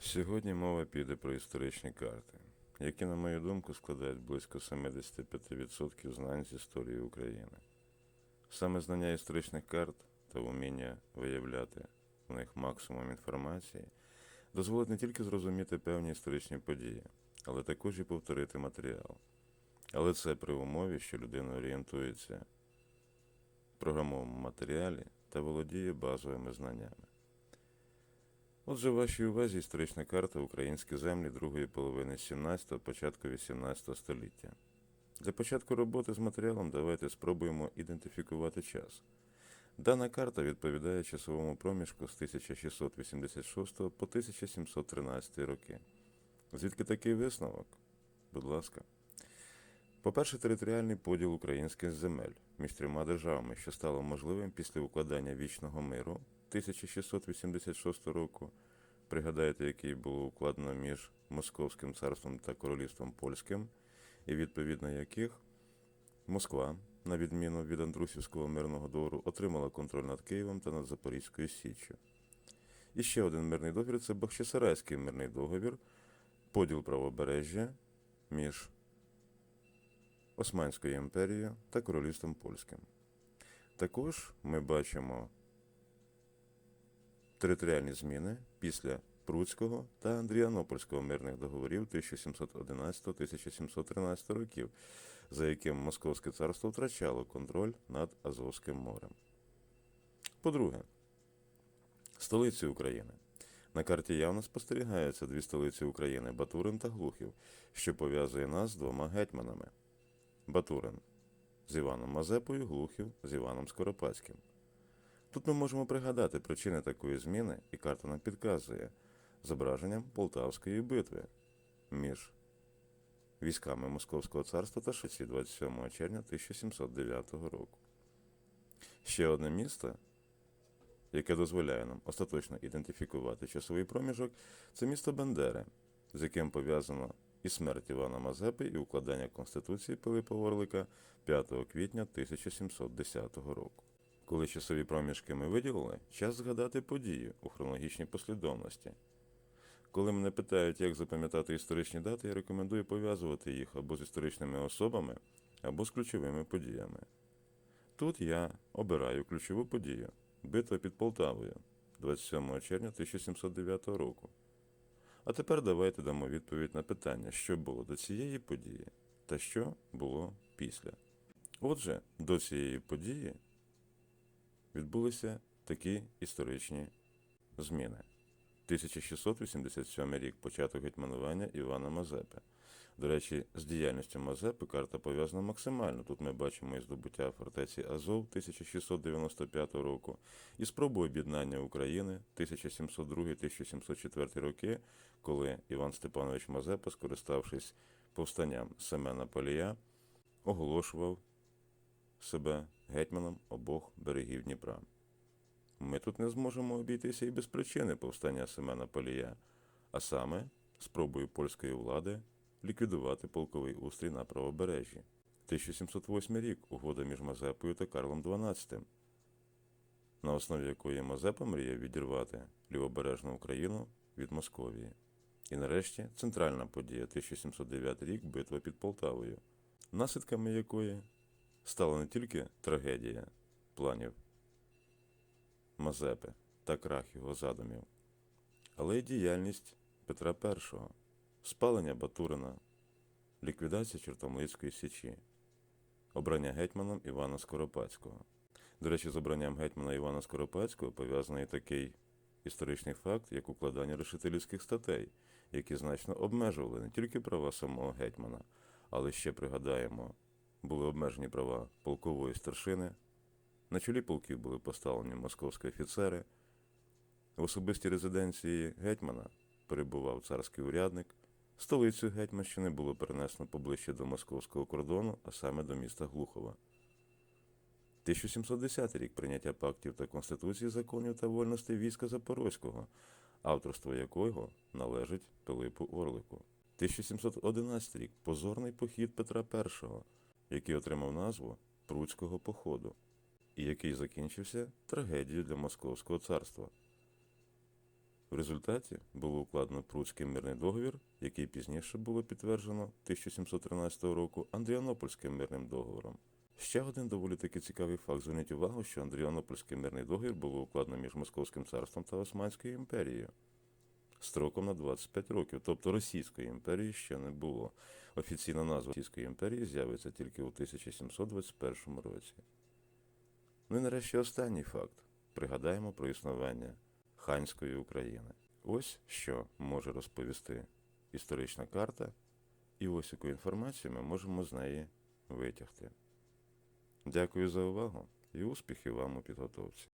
Сьогодні мова піде про історичні карти, які, на мою думку, складають близько 75% знань з історії України. Саме знання історичних карт та вміння виявляти в них максимум інформації дозволить не тільки зрозуміти певні історичні події, але також і повторити матеріал. Але це при умові, що людина орієнтується в програмовому матеріалі та володіє базовими знаннями. Отже, вашій увазі історична карта українські землі другої половини 17-го, початку 18 століття. Для початку роботи з матеріалом давайте спробуємо ідентифікувати час. Дана карта відповідає часовому проміжку з 1686 по 1713 роки. Звідки такий висновок? Будь ласка. По-перше, територіальний поділ українських земель між трьома державами, що стало можливим після укладання вічного миру 1686 року, пригадаєте, який було укладено між Московським царством та Королівством Польським, і відповідно яких Москва, на відміну від Андрусівського мирного договору, отримала контроль над Києвом та над Запорізькою Січчю. І ще один мирний договір це Бахчисарайський мирний договір, поділ правобережжя між Османською імперією та Королівством Польським. Також ми бачимо територіальні зміни після Пруцького та Андріанопольського мирних договорів 1711-1713 років, за яким Московське царство втрачало контроль над Азовським морем. По-друге, столиці України. На карті явно спостерігаються дві столиці України Батурин та Глухів, що пов'язує нас з двома гетьманами. Батурин з Іваном Мазепою, Глухів з Іваном Скоропадським. Тут ми можемо пригадати причини такої зміни, і карта нам підказує зображенням Полтавської битви між військами Московського царства та Швеції 27 червня 1709 року. Ще одне місто, яке дозволяє нам остаточно ідентифікувати часовий проміжок, це місто Бендери, з яким пов'язано і смерть Івана Мазепи, і укладання Конституції Пилипа Орлика 5 квітня 1710 року. Коли часові проміжки ми виділили, час згадати події у хронологічній послідовності. Коли мене питають, як запам'ятати історичні дати, я рекомендую пов'язувати їх або з історичними особами, або з ключовими подіями. Тут я обираю ключову подію битва під Полтавою 27 червня 1709 року. А тепер давайте дамо відповідь на питання, що було до цієї події та що було після. Отже, до цієї події відбулися такі історичні зміни. 1687 рік початок гетьманування Івана Мазепи. До речі, з діяльністю Мазепи карта пов'язана максимально. Тут ми бачимо і здобуття фортеці Азов 1695 року, і спробу об'єднання України 1702-1704 роки, коли Іван Степанович Мазепа, скориставшись повстанням Семена Полія, оголошував себе гетьманом обох берегів Дніпра. Ми тут не зможемо обійтися і без причини повстання Семена Полія, а саме спробою польської влади ліквідувати полковий устрій на правобережжі. 1708 рік угода між Мазепою та Карлом XII, на основі якої Мазепа мріяв відірвати лівобережну Україну від Московії. І нарешті центральна подія 1709 рік битва під Полтавою, наслідками якої стала не тільки трагедія планів Мазепи та крах його задумів, але й діяльність Петра І, спалення Батурина, ліквідація Чортомлицької січі, обрання гетьманом Івана Скоропадського. До речі, з обранням гетьмана Івана Скоропадського пов'язаний такий історичний факт, як укладання решетилівських статей, які значно обмежували не тільки права самого гетьмана, але ще пригадаємо, були обмежені права полкової старшини. На чолі полків були поставлені московські офіцери. В особистій резиденції гетьмана перебував царський урядник. Столицю Гетьманщини було перенесено поближче до московського кордону, а саме до міста Глухова. 1710 рік прийняття пактів та конституції законів та вольностей війська Запорозького, авторство якого належить Пилипу Орлику. 1711 рік позорний похід Петра І, який отримав назву Пруцького походу і який закінчився трагедією для Московського царства. В результаті було укладено Прудський мирний договір, який пізніше було підтверджено 1713 року Андріанопольським мирним договором. Ще один доволі таки цікавий факт. Зверніть увагу, що Андріанопольський мирний договір було укладено між Московським царством та Османською імперією строком на 25 років, тобто Російської імперії ще не було. Офіційна назва Російської імперії з'явиться тільки у 1721 році. Ну і нарешті останній факт. Пригадаємо про існування ханської України. Ось що може розповісти історична карта, і ось яку інформацію ми можемо з неї витягти. Дякую за увагу і успіхів вам у підготовці.